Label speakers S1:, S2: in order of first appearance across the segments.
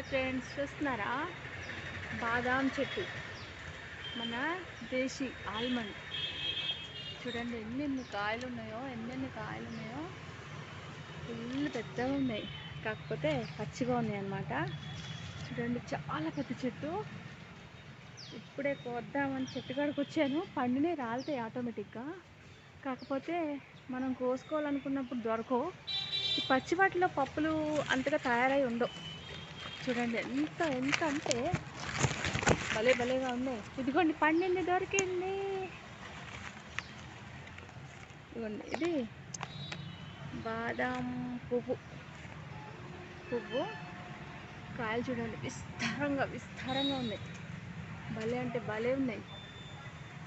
S1: Hi friends చూస్తున్నారా? బాదాం చెట్టు. మన దేశీ ఆల్మండ్. చూడండి ఎన్నెన్ని కాయలు ఉన్నాయో ఎన్నెన్ని కాయలు ఉన్నాయో. ఫుల్ పెద్దగా ఉన్నాయి. కాకపోతే పచ్చిగా ఉన్నాయి అన్నమాట. చూడండి చాలా పెద్ద చెట్టు. ఇప్పుడే కోద్దామని చెట్టు కాడికి వచ్చాను. పండునే రాలుతాయి ఆటోమేటిక్గా. కాకపోతే మనం కోసుకోవాలనుకున్నప్పుడు దొరకవు. ఈ పచ్చివాటిలో పప్పులు అంతగా తయారై ఉండవు. చూడండి ఎంత ఎంత అంటే భలే భలేగా ఉన్నాయి. ఇదిగోండి పండింది దొరికింది. ఇదిగోండి ఇది బాదాం పువ్వు. పువ్వు కాయలు చూడండి విస్తారంగా విస్తారంగా ఉన్నాయి. భలే అంటే భలే ఉన్నాయి.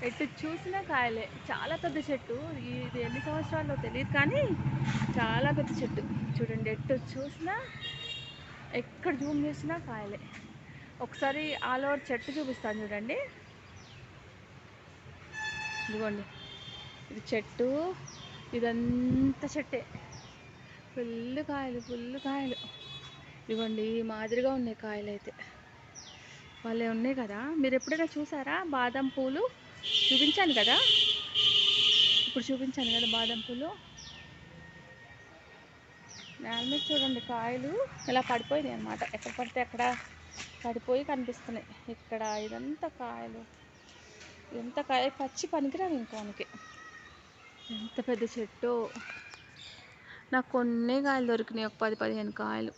S1: ఎటు చూసినా కాయలే. చాలా పెద్ద చెట్టు. ఇది ఎన్ని సంవత్సరాల్లో తెలియదు కానీ చాలా పెద్ద చెట్టు. చూడండి ఎటు చూసినా ఎక్కడ జూమ్ చేసినా కాయలే. ఒకసారి ఆల్ ఓవర్ చెట్టు చూపిస్తాను చూడండి. ఇదిగోండి. ఇది చెట్టు. ఇదంతా చెట్టే. ఫుల్ కాయలు ఫుల్ కాయలు. ఇదిగోండి ఈ మాదిరిగా ఉన్నాయి కాయలు అయితే భలే ఉన్నాయి కదా. మీరు ఎప్పుడైనా చూసారా బాదం పూలు? చూపించాను కదా. ఇప్పుడు చూపించాను కదా బాదం పూలు. నేల మీద చూడండి కాయలు. ఇలా పడిపోయినాయి అనమాట ఎక్కడ పడితే అక్కడ పడిపోయి కనిపిస్తున్నాయి. ఇక్కడ ఇదంతా కాయలు. ఎంత కాయ? పచ్చి పనికిరాదు ఇంకోనికి ఎంత పెద్ద చెట్టు. నాకు కొన్ని కాయలు దొరికినాయి. ఒక పది పదిహేను కాయలు.